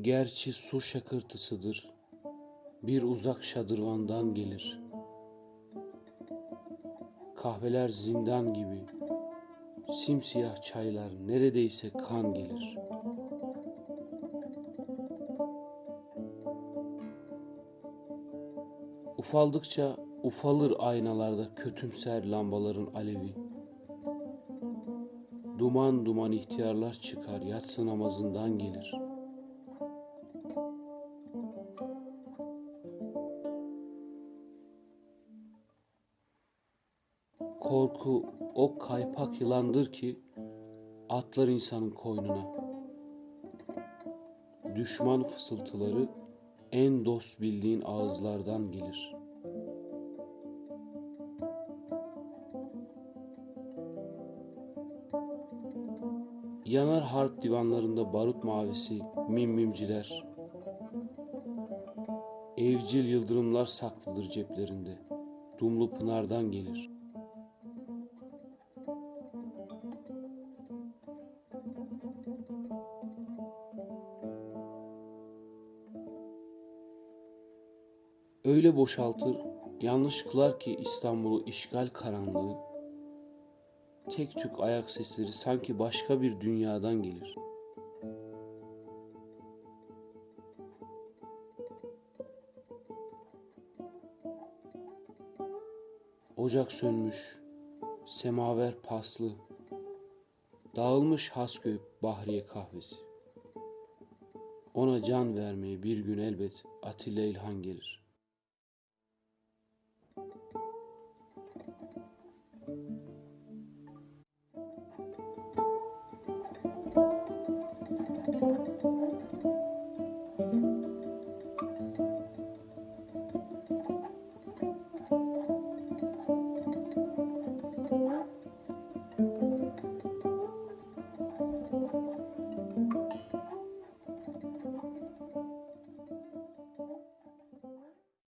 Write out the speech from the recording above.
Gerçi su şakırtısıdır, bir uzak şadırvandan gelir. Kahveler zindan gibi, simsiyah çaylar neredeyse kan gelir. Ufaldıkça ufalır aynalarda kötümser lambaların alevi. Duman duman ihtiyarlar çıkar, yatsı namazından gelir. Korku o kaypak yılandır ki atlar insanın koynuna. Düşman fısıltıları en dost bildiğin ağızlardan gelir. Yanar harp divanlarında barut mavisi mimmimciler. Evcil yıldırımlar saklıdır ceplerinde. Dumlu pınardan gelir. Öyle boşaltır, yanlış kılar ki İstanbul'u işgal karanlığı, tek tük ayak sesleri sanki başka bir dünyadan gelir. Ocak sönmüş, semaver paslı, dağılmış Hasköy Bahriye kahvesi. Ona can vermeye bir gün elbet Atilla İlhan gelir.